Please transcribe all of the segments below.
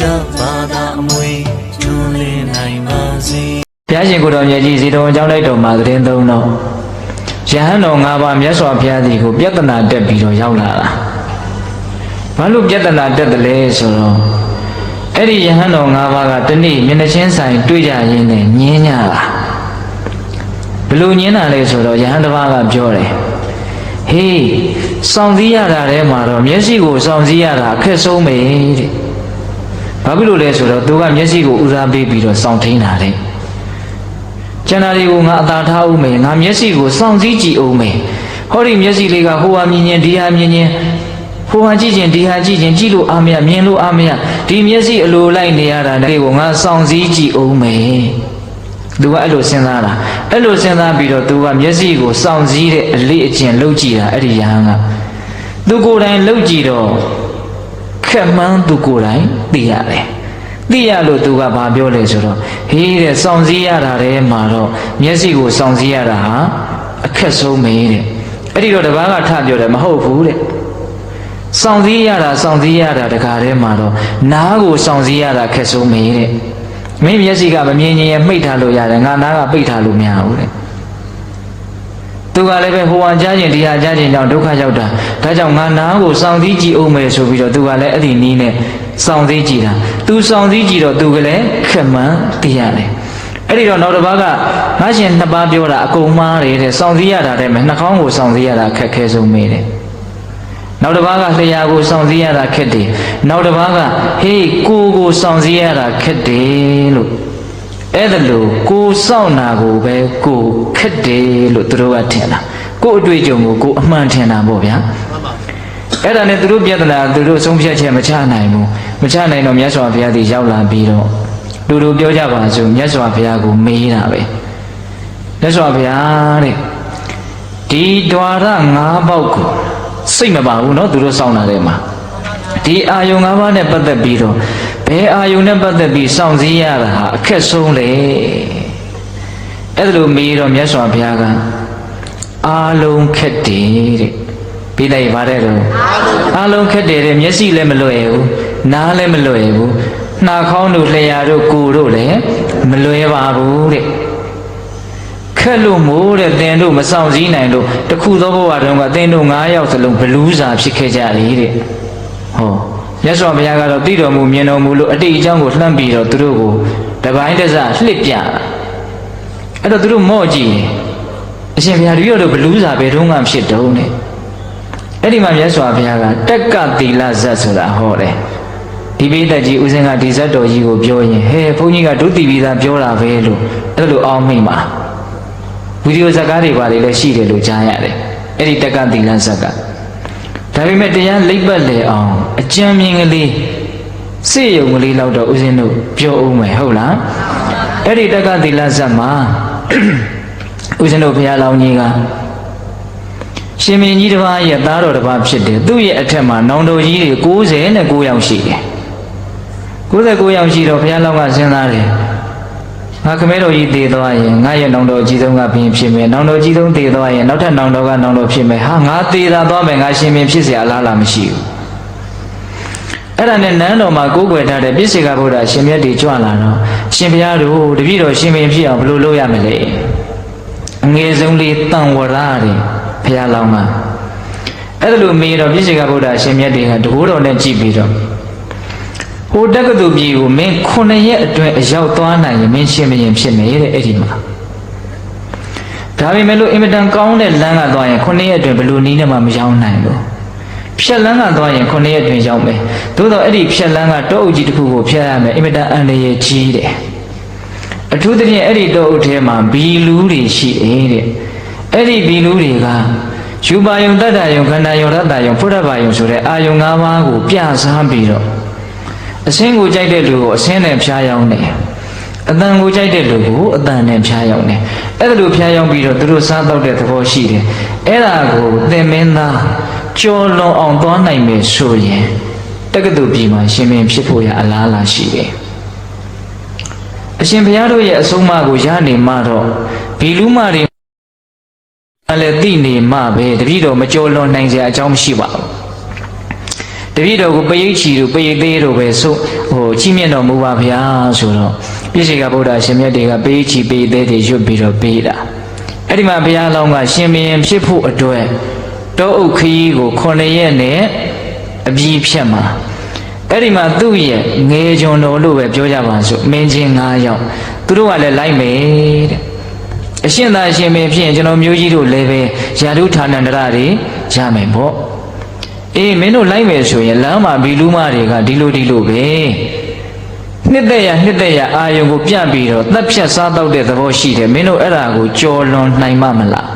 ကြပါသာအမွေထွန်းလင်းနိုင်ပါစေဘုရားရှင်ကိုယ်တော်မြတ်ကြီးဇေတဝန်ကျောင်းလိုက်တော်မှာသတင်းသုံးတော့ယဟန်တော်၅ပါးမြတ်စွာဘုရားကြီးကိုပြဿနာတက်ပြီးတော့ရောက်လာတာဘာလို့ပြဿနာတက်တယ်လဲဆိုတော့အဲ့ဒီယဟန်တော်၅ပါးကတနေ့မျက်နှာချင်းဆိုင်တွေ့ကြရင်းနဲ့ညင်းကြတာဘယ်လိုညင်းတာလဲဆိုတော့ယဟန်တစ်ပါးကပြောတယ်ဟေးစောင့်စည်းရတာထဲမှာတော့မျက်စိကိုစောင့်စည်းရတာအခက်ဆုံးပဲတဲ့ ဘာဖြစ်လို့လဲဆိုတော့သူကမျက်စိကိုဦးစားပေးပြီးတော့စောင့်ထိန်တာတဲ့ကျန်တာတွေကိုငါအသာထားဦးမယ်ငါမျက်စိကိုစောင့်စည်းကြည့်ဦးမယ်ဟောဒီမျက်စိလေးကဟိုဟာမြင်ရင်ဒီဟာမြင်ရင်ဟိုဟာကြည့်ရင်ဒီဟာကြည့်ရင်ကြည့်လို့အားမရမြင်လို့အားမရဒီမျက်စိအလိုလိုက်နေရတာတဲ့ကိုငါစောင့်စည်းကြည့်ဦးမယ်သူကအဲ့လိုစဉ်းစားတာအဲ့လိုစဉ်းစားပြီးတော့သူကမျက်စိကိုစောင့်စည်းတဲ့အလေးအကျင့်လုပ်ကြည့်တာအဲ့ဒီယဟန်ကသူကိုယ်တိုင်လုပ်ကြည့်တော့ ခက်မှန်းသူကိုယ်တိုင်သိရတယ်သိရလို့သူကဘာပြောလဲဆိုတော့ဟေးတဲ့စောင့်စည်းရတာထဲမှာတော့မျက်စိကိုစောင့်စည်းရတာဟာအခက်ဆုံးပဲတဲ့အဲ့ဒီတော့တပားကထပြောတယ်မဟုတ်ဘူးတဲ့စောင့်စည်းရတာစောင့်စည်းရတာတခါထဲမှာတော့နားကိုစောင့်စည်းရတာခက်ဆုံးပဲတဲ့မင်းမျက်စိကမမြင်ရင်ရမှိတ်ထားလို့ရတယ်ငါနားကပိတ်ထားလို့မရဘူးတဲ့ သူကလည်းပဲဟိုဟာကြားခြင်းဒီဟာကြားခြင်းကြောင့်ဒုက္ခရောက်တာဒါကြောင့်ငါနားကိုစောင့်စည်းကြည့်အောင်မယ်ဆိုပြီးတော့သူကလည်းအဲ့ဒီနီးနဲ့စောင့်စည်းကြည့်တာသူစောင့်စည်းကြည့်တော့သူကလည်းခက်မှန်သိရတယ်အဲ့ဒီတော့နောက်တစ်ပါးကငါရှင်နှစ်ပါးပြောတာအကုန်မှားတယ်တဲ့စောင့်စည်းရတာတဲ့နှာခေါင်းကိုစောင့်စည်းရတာခက်ခဲဆုံးပဲတဲ့နောက်တစ်ပါးကလျှာကိုစောင့်စည်းရတာခက်တယ်နောက်တစ်ပါးကဟေးကိုယ်ကိုစောင့်စည်းရတာခက်တယ်လို့ အဲ့ဒါလို့ကိုစောင့်နာကိုပဲကိုခက်တယ်လို့သူတို့ကထင်တာကိုအတွေ့အကြုံကိုကိုအမှန်ထင်တာပေါ့ဗျာအဲ့ဒါနဲ့သူတို့ပြဿနာသူတို့ဆုံးဖြတ်ချက်မချနိုင်ဘူးမချနိုင်တော့မြတ်စွာဘုရားကြီးရောက်လာပြီးတော့လူတို့ပြောကြပါစို့မြတ်စွာဘုရားကိုမေးတာပဲမြတ်စွာဘုရားတဲ့ဒီဒွါရ၅ပေါက်ကိုစိတ်မပါဘူးเนาะသူတို့စောင့်တာထဲမှာဒီအာယုံ၅ပါးနဲ့ပတ်သက်ပြီးတော့ ဘယ်အာယုံနဲ့ပတ်သက်ပြီးစောင့်စည်းရတာဟာအခက်ဆုံးလေအဲ့ဒါလိုမေးတော့မြတ်စွာဘုရားကအာလုံးခက်တယ်တဲ့ပြီးလိုက်ပါတဲ့တော့အာလုံးခက်တယ်တဲ့မျက်စိလည်းမလွယ်ဘူးနားလည်းမလွယ်ဘူးနှာခေါင်းတို့လျှာတို့ကိုယ်တို့လည်းမလွယ်ပါဘူးတဲ့ခက်လို့မို့တဲ့သင်တို့မဆောင်စည်းနိုင်လို့တခုသောဘဝတုန်းကသင်တို့၅ယောက်စလုံးဘလူးစာဖြစ်ခဲ့ကြလေတဲ့ဟော မြတ်စွာဘုရားကတော့တည်တော်မူမြင်တော်မူလို့အတိတ်အကြောင်းကိုလှမ်းပြီးတော့သူတို့ကိုတပိုင်းတစလှစ်ပြတာအဲ့တော့သူတို့မော့ကြည့်တယ်အရှင်ဘုရားတပည့်တော်ဘလူးစာဘယ်တုန်းကဖြစ်တုံးတဲ့အဲ့ဒီမှာမြတ်စွာဘုရားကတက်ကသီလဇတ်ဆိုတာဟောတယ်ဒီပိဋကကြီးဦးဇင်းကဒီဇတ်တော်ကြီးကိုပြောရင်ဟဲဘုန်းကြီးကဒုတိပိသာပြောတာပဲလို့အဲ့လိုအောင်းမိမှာဗီဒီယိုဇာတ်ကားတွေပါလေလည်းရှိတယ်လို့ကြားရတယ်အဲ့ဒီတက်ကသီလဇတ်ကဒါပေမဲ့တရားလိပ်ပတ်လေအောင် အကြံမြင်ကလေးစေယုံကလေးလောက်တော့ဦးဇင်းတို့ပြောအောင်မယ်ဟုတ်လားအဲ့ဒီတက်ကသီလဇတ်မှာဦးဇင်းတို့ဘုရားလောင်းကြီးကရှင်မင်းကြီးတစ်ပါးရဲ့သားတော်တစ်ပါးဖြစ်တယ်သူ့ရဲ့အထက်မှာနောင်တော်ကြီးတွေ69ယောက်ရှိတယ်69ယောက်ရှိတော့ဘုရားလောင်းကစဉ်းစားတယ်ငါခမဲတော်ကြီးတည်သွားရင်ငါရဲ့နောင်တော်ကြီးဆုံးကဘင်းဖြစ်မယ်နောင်တော်ကြီးဆုံးတည်သွားရင်နောက်ထပ်နောင်တော်ကနောင်တော်ဖြစ်မယ်ဟာငါတည်တာသွားမယ်ငါရှင်မင်းဖြစ်เสียအလားလားမရှိဘူး အဲ့ဒါနဲ့နန်းတော်မှာကိုးကွယ်ထားတဲ့ပြည့်စေကဗုဒ္ဓရှင်မြတ်တွေကြွလာတော့ရှင်ဘုရားတို့တပည့်တော်ရှင်မင်းဖြစ်အောင်ဘယ်လိုလုပ်ရမလဲအငယ်ဆုံးလေးတန်ဝရတွေဘုရားလောင်းကအဲ့ဒါလိုမေးတော့ပြည့်စေကဗုဒ္ဓရှင်မြတ်တွေကတကိုးတော်နဲ့ကြည့်ပြီးတော့ဟိုတက္ကသိုလ်ပြည်ကိုမင်း9ရက်အတွင်းအရောက်သွားနိုင်ရင်မင်းရှင်မင်းဖြစ်မယ်တဲ့အဲ့ဒီမှာဒါပေမဲ့လို့အင်မတန်ကောင်းတဲ့လမ်းကသွားရင်9ရက်အတွင်းဘယ်လိုနည်းနဲ့မှမရောက်နိုင်ဘူး ဖြက်လန်းကသွားရင်9ရက်အတွင်းရောက်မယ်သို့တော့အဲ့ဒီဖြက်လန်းကတောအုပ်ကြီးတစ်ခုကိုဖြတ်ရမယ်အင်မတန်အန္တရာယ်ကြီးတယ်အထူးသဖြင့်အဲ့ဒီတောအုပ်ထဲမှာဘီလူတွေရှိတယ်တဲ့အဲ့ဒီဘီလူတွေကယူပါယုံတတ္တယုံခန္ဓာယုံရတ္တယုံဖုဒ္ဓဘာယုံဆိုတဲ့အာယုံ၅ပါးကိုပြစားပြီးတော့အစင်းကိုကြိုက်တဲ့လူကိုအစင်းနဲ့ဖျားယောင်းတယ်အတန်ကိုကြိုက်တဲ့လူကိုအတန်နဲ့ဖျားယောင်းတယ်အဲ့ဒါလိုဖျားယောင်းပြီးတော့သူတို့စားတော့တဲ့သဘောရှိတယ်အဲ့ဒါကိုသင်မင်းသား ကြော်လွန်အောင်သွားနိုင်မယ်ဆိုရင်တက္ကသိုလ်ပြည်မှာရှင်မင်းဖြစ်ဖို့ရအလားအလာရှိတယ်အရှင်ဘုရားတို့ရဲ့အဆုံးအမကိုရနေမှတော့ဘီလူမတွေလည်းသိနေမှပဲတပည့်တော်မကြော်လွန်နိုင်စရာအကြောင်းမရှိပါဘူးတပည့်တော်ကိုပရိတ်ချီတို့ပရိတ်သေးတို့ပဲဆိုဟိုချီးမြှင့်တော်မူပါဗျာဆိုတော့ပြည့်စေကဗုဒ္ဓရှင်မြတ်တွေကပရိတ်ချီပရိတ်သေးတွေရွတ်ပြီးတော့ပေးတာအဲ့ဒီမှာဘုရားလောင်းကရှင်ဘရင်ဖြစ်ဖို့အတွက် တောအုပ်ခရီးကို9ရက်နဲ့အပြီးဖြတ်မှာအဲ့ဒီမှာသူ့ရဲ့ငယ်ကြုံတော်လို့ပဲပြောကြပါစို့မင်းချင်း9ယောက်သူတို့ကလည်းလိုက်မယ်တဲ့အရှင်သာရှင်ဘရင်ဖြစ်ရင်ကျွန်တော်မျိုးကြီးတို့လည်းပဲယာတုဌာနန္တရတွေရမယ်ပေါ့အေးမင်းတို့လိုက်မယ်ဆိုရင်လမ်းမှာဘီလူမတွေကဒီလိုဒီလိုပဲနှစ်သက်ရနှစ်သက်ရအာယုံကိုပြန့်ပြီးတော့သက်ဖြတ်စားတော့တဲ့သဘောရှိတယ်မင်းတို့အဲ့ဒါကိုကြော်လွန်နိုင်မှမလား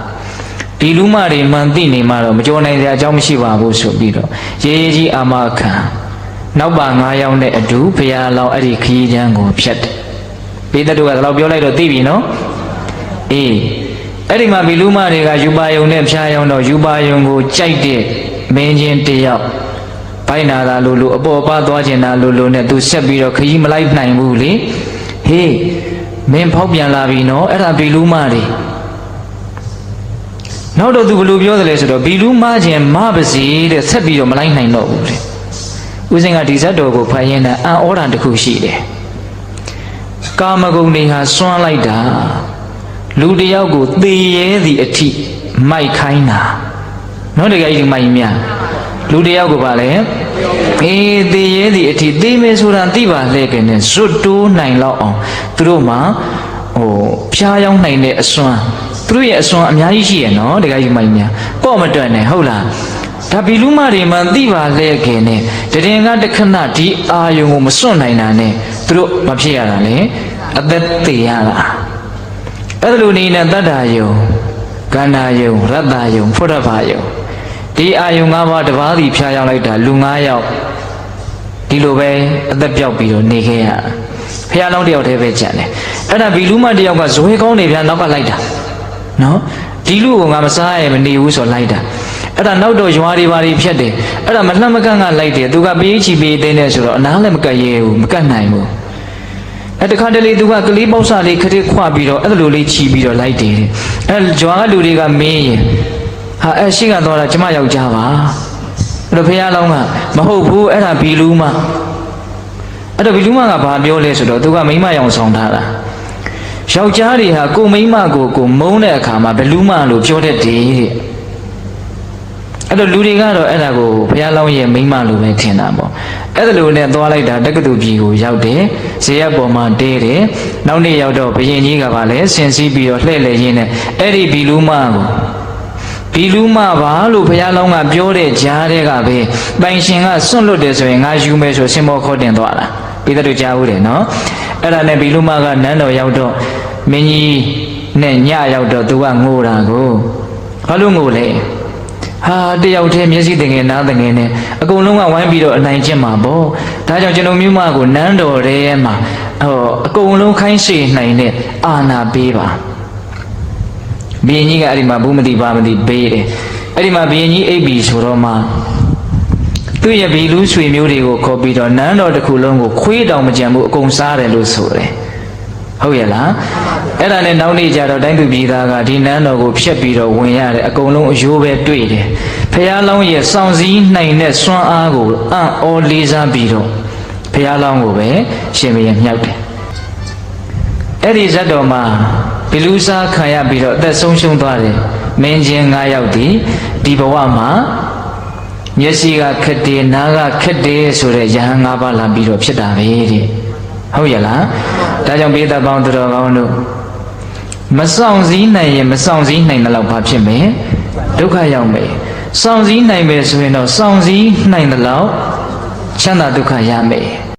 ဘီလူမတွေမှန်သိနေမှတော့မကြော်နိုင်စရာအကြောင်းမရှိပါဘူးဆိုပြီးတော့ရေးရေးကြီးအာမခံနောက်ပါ9ယောက်နဲ့အတူဘုရားလောင်းအဲ့ဒီခရီးချမ်းကိုဖြတ်တယ်ပေတတုကလည်းပြောလိုက်တော့သိပြီနော်အေးအဲ့ဒီမှာဘီလူမတွေကယူပါယုံနဲ့ဖျားယုံတော့ယူပါယုံကိုကြိုက်တဲ့မင်းချင်းတယောက်ဘိုင်နာသာလိုလိုအပေါ်ပါသွားကျင်တာလိုလိုနဲ့သူဆက်ပြီးတော့ခရီးမလိုက်နိုင်ဘူးလေဟေးမင်းဖောက်ပြန်လာပြီနော်အဲ့ဒါဘီလူးမတွေ နောက်တော့သူဘယ်လိုပြောတယ်လဲဆိုတော့ဘီလူးမချင်းမပါစီတဲ့ဆက်ပြီးတော့မလိုက်နိုင်တော့ဘူးတဲ့ဦးစင်ကဒီဇတ်တော်ကိုဖတ်ရင်းနဲ့အံ့ဩတာတစ်ခုရှိတယ်ကာမဂုဏ်တွေဟာစွန့်လိုက်တာလူတစ်ယောက်ကိုသေရဲသည့်အထိမိုက်ခိုင်းတာနော်တကယ်ကြီးမိုင်းမြလူတယောက်ကိုပါလေအေးသေရဲသည်အထိသေမယ်ဆိုတာသိပါလေခင်နဲ့ဇွတ်တိုးနိုင်လောက်အောင်သူတို့မှာဟိုဖျားယောင်းနိုင်တဲ့အစွမ်း သူတို့ရဲ့အစွမ်းအများကြီးရှိရနော်တကယ်ကြီးမိုင်းမြပေါ့မတွက်နဲ့ဟုတ်လားဒါဘီလူမတွေမှသိပါလေခင်နဲ့တရင်ကတခဏဒီအာယုံကိုမစွန့်နိုင်တာနဲ့သူတို့မဖြစ်ရတာလေအသက်သေးရတာအဲ့လိုနေနဲ့တတ္တာယုံကန္နာယုံရတ္တယုံဖုဒ္ဓဘာယုံဒီအာယုံ၅ပါးတစ်ပါးစီဖျားရောက်လိုက်တာလူ၅ယောက်ဒီလိုပဲအသက်ပြောက်ပြီးတော့နေခဲ့ရဖះလောင်းတယောက်တည်းပဲကြံတယ်အဲ့ဒါဘီလူမတယောက်ကဇွဲကောင်းနေပြန်နောက်ကလိုက်တာ နော်ဒီလူကငါမစားရမနေဘူးဆိုလိုက်တာအဲ့ဒါနောက်တော့ရွာတွေဘာတွေဖြတ်တယ်အဲ့ဒါမလှမ်းမကန့်ကလိုက်တယ်သူကပေးချီပေးသိနေဆိုတော့အနားလည်းမကတ်ရဲဘူးမကတ်နိုင်ဘူးအဲ့တခါတလေသူကကလေးပေါက်စာလေးခရက်ခွပြီးတော့အဲ့လိုလေးချီပြီးတော့လိုက်တယ်တဲ့အဲ့ကြွားကလူတွေကမင်းရင်ဟာအဲ့ရှိကတော့တာကျမယောက်ျားပါအဲ့တော့ဖះလောင်းကမဟုတ်ဘူးအဲ့ဒါဘီလူမအဲ့တော့ဘီလူမကဘာပြောလဲဆိုတော့သူကမိမရောင်ဆောင်ထားတာ ယောက်ျားတွေဟာကိုမိမကိုကိုမုန်းတဲ့အခါမှာဘလူမလို့ပြောတတ်တယ်တဲ့အဲ့တော့လူတွေကတော့အဲ့ဒါကိုဘုရားလောင်းရဲ့မိမလို့ပဲထင်တာပေါ့အဲ့ဒါလိုနဲ့သွားလိုက်တာတက္ကသိုလ်ပြည်ကိုရောက်တယ်ဇေယျပေါ်မှာတဲတယ်နောက်နေ့ရောက်တော့ဘုရင်ကြီးကပါလဲဆင်စည်းပြီးတော့လှည့်လည်ရင်းနဲ့အဲ့ဒီဘီလူမကိုဘီလူမပါလို့ဘုရားလောင်းကပြောတဲ့ကြားတဲ့ကပဲပိုင်ရှင်ကစွန့်လွတ်တယ်ဆိုရင်ငါယူမယ်ဆိုစင်မောခေါ်တင်သွားတာ ပြီးတော့ကြားဦးတယ်နော်အဲ့ဒါနဲ့ဘီလူမကနန်းတော်ရောက်တော့မင်းကြီးနဲ့ညရောက်တော့သူကငိုတာကိုဘာလို့ငိုလဲဟာတယောက်တည်းမျက်စိတငယ်နားတငယ်နဲ့အကုန်လုံးကဝိုင်းပြီးတော့အနိုင်ကျင့်မှာပေါ့ဒါကြောင့်ကျွန်တော်မြို့မကိုနန်းတော်ထဲမှာဟောအကုန်လုံးခိုင်းစေနိုင်တဲ့အာနာပေးပါဘုရင်ကြီးကအဲ့ဒီမှာဘူးမတိပါမတိပေးတယ်အဲ့ဒီမှာဘုရင်ကြီးအိပ်ပြီဆိုတော့မှ သူ့ရဲ့ဘီလူးဆွေမျိုးတွေကိုခေါ်ပြီးတော့နန်းတော်တစ်ခုလုံးကိုခွေးတောင်မကြံဘူးအကုန်စားတယ်လို့ဆိုတယ်ဟုတ်ရဲ့လားအဲ့ဒါနဲ့နောက်နေ့ကျတော့တိုင်းသူပြည်သားကဒီနန်းတော်ကိုဖျက်ပြီးတော့ဝင်ရတယ်အကုန်လုံးအယိုးပဲတွေ့တယ်ဖះလောင်းရဲ့စောင့်စည်းနိုင်တဲ့စွမ်းအားကိုအံ့ဩလေးစားပြီးတော့ဖះလောင်းကိုပဲရှင်ဘုရင်မြောက်တယ်အဲ့ဒီဇတ်တော်မှာဘီလူးစားခံရပြီးတော့အသက်ဆုံးရှုံးသွားတယ်မင်းချင်း၅ယောက်ဒီဒီဘဝမှာ မျက်စိကခက်တယ်နားကခက်တယ်ဆိုတဲ့ယဟန်၅ပါးလာပြီးတော့ဖြစ်တာပဲတဲ့ဟုတ်ရဲ့လားဒါကြောင့်ဘေးသက်ပေါင်းသူတော်ကောင်းတို့မဆောင်စည်းနိုင်ရင်မဆောင်စည်းနိုင်တဲ့လောက်ဘာဖြစ်မယ်ဒုက္ခရောက်မယ်ဆောင်စည်းနိုင်မယ်ဆိုရင်တော့ဆောင်စည်းနိုင်တဲ့လောက်ချမ်းသာဒုက္ခရမယ်